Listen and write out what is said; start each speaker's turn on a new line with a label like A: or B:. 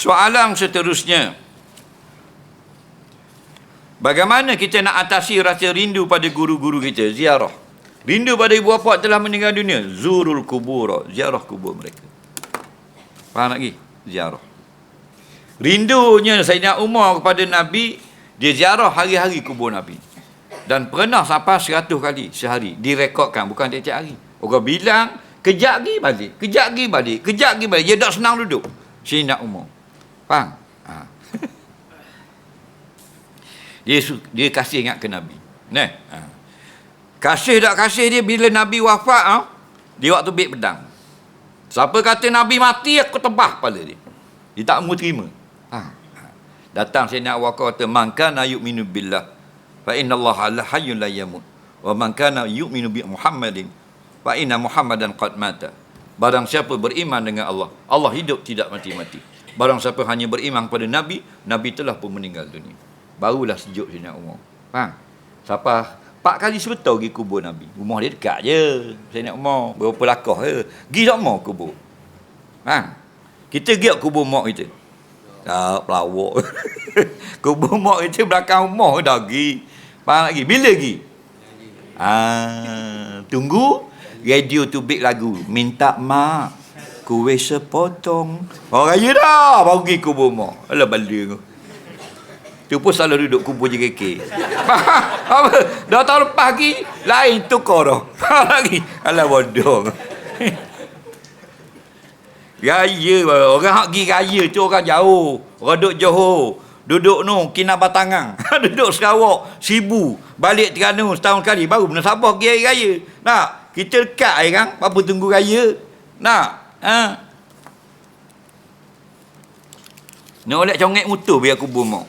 A: Soalan seterusnya. Bagaimana kita nak atasi rasa rindu pada guru-guru kita? Ziarah. Rindu pada ibu bapa telah meninggal dunia. Zurul kubur. Ziarah kubur mereka. Faham lagi? Ziarah. Rindunya Sayyidina Umar kepada Nabi, dia ziarah hari-hari kubur Nabi. Dan pernah sampai seratus kali sehari. Direkodkan, bukan tiap-tiap hari. Orang bilang, kejap lagi balik, kejap lagi balik, kejap lagi balik. Dia tak senang duduk. Sayyidina Umar. Faham? Ha. dia, dia kasih ingat ke Nabi. Nah, ha. Kasih tak kasih dia bila Nabi wafat, ha? dia waktu bit pedang. Siapa kata Nabi mati, aku tebah kepala dia. Dia tak mau terima. Ha. ha. Datang Sayyidina Abu Bakar kata, Man kana yu'minu billah, fa inna Allah ala hayyun la yamut. Wa man kana yu'minu bi Muhammadin, fa inna Muhammadan qad mata. Barang siapa beriman dengan Allah, Allah hidup tidak mati-mati. Barang siapa hanya beriman pada Nabi, Nabi telah pun meninggal dunia. Barulah sejuk Sayyidina Umar. Faham? Siapa Empat kali sebetul pergi kubur Nabi. Rumah dia dekat je. Sayyidina Umar. Berapa lakah je. Pergi tak mau kubur. Ha? Kita pergi kubur mak kita. Tak, pelawak. kubur mak kita belakang rumah dah pergi. Faham lagi? Bila pergi? Ah, tunggu radio tu big lagu. Minta mak kuih sepotong. Orang raya dah. Baru pergi kubur mak. Alah bala kau. Tu pun selalu duduk kubur JKK. Faham? Apa? Dah tahun lepas lagi, lain tukar dah. Lagi? Alah bodoh. Raya, orang hak pergi raya tu orang jauh. Orang duduk Johor. Duduk no, Kinabatangan. duduk Sarawak, Sibu. Balik Terengganu setahun kali. Baru benar sabar pergi raya. Nak? Kita dekat air kan? Apa tunggu raya? Nak? Ha? Nak oleh congek motor biar kubur mak.